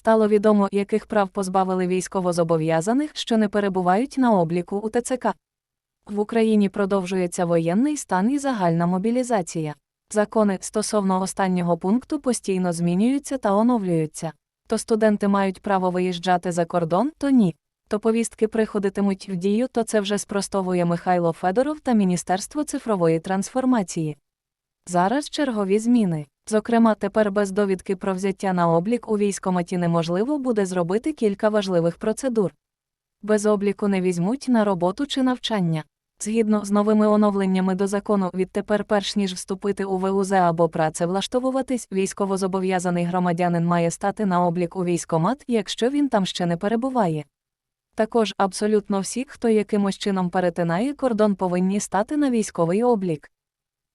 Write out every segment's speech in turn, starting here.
Стало відомо, яких прав позбавили військовозобов'язаних, що не перебувають на обліку у ТЦК. В Україні продовжується воєнний стан і загальна мобілізація. Закони стосовно останнього пункту постійно змінюються та оновлюються. То студенти мають право виїжджати за кордон, то ні. То повістки приходитимуть в дію, то це вже спростовує Михайло Федоров та Міністерство цифрової трансформації. Зараз чергові зміни. Зокрема, тепер без довідки про взяття на облік у військоматі неможливо буде зробити кілька важливих процедур. Без обліку не візьмуть на роботу чи навчання. Згідно з новими оновленнями до закону, відтепер, перш ніж вступити у ВУЗ або працевлаштовуватись, військовозобов'язаний громадянин має стати на облік у військомат, якщо він там ще не перебуває. Також абсолютно всі, хто якимось чином перетинає кордон, повинні стати на військовий облік.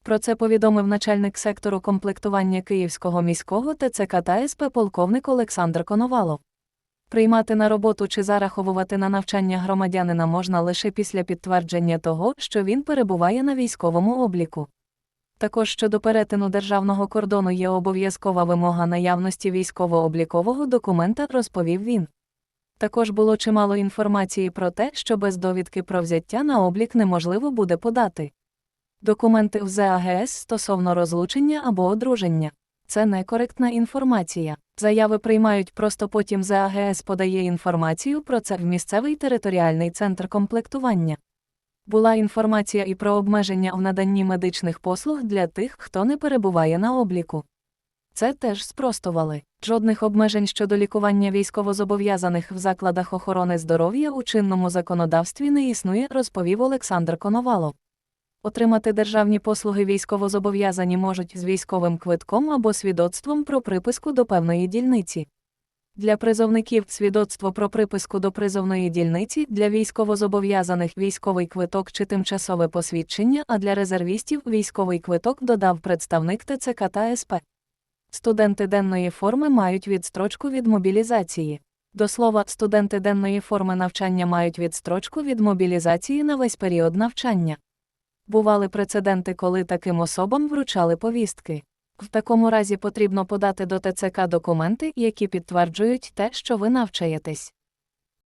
Про це повідомив начальник сектору комплектування Київського міського ТЦК та СП полковник Олександр Коновалов. Приймати на роботу чи зараховувати на навчання громадянина можна лише після підтвердження того, що він перебуває на військовому обліку. Також щодо перетину державного кордону є обов'язкова вимога наявності військово-облікового документа, розповів він. Також було чимало інформації про те, що без довідки про взяття на облік неможливо буде подати. Документи в ЗАГС стосовно розлучення або одруження. Це некоректна інформація. Заяви приймають просто потім ЗАГС подає інформацію про це в місцевий територіальний центр комплектування. Була інформація і про обмеження в наданні медичних послуг для тих, хто не перебуває на обліку. Це теж спростували. Жодних обмежень щодо лікування військовозобов'язаних в закладах охорони здоров'я у чинному законодавстві не існує, розповів Олександр Коновалов. Отримати державні послуги військовозобов'язані можуть з військовим квитком або свідоцтвом про приписку до певної дільниці. Для призовників свідоцтво про приписку до призовної дільниці, для військовозобов'язаних військовий квиток чи тимчасове посвідчення, а для резервістів військовий квиток додав представник ТЦК та СП. Студенти денної форми мають відстрочку від мобілізації. До слова, студенти денної форми навчання мають відстрочку від мобілізації на весь період навчання. Бували прецеденти, коли таким особам вручали повістки. В такому разі потрібно подати до ТЦК документи, які підтверджують те, що ви навчаєтесь.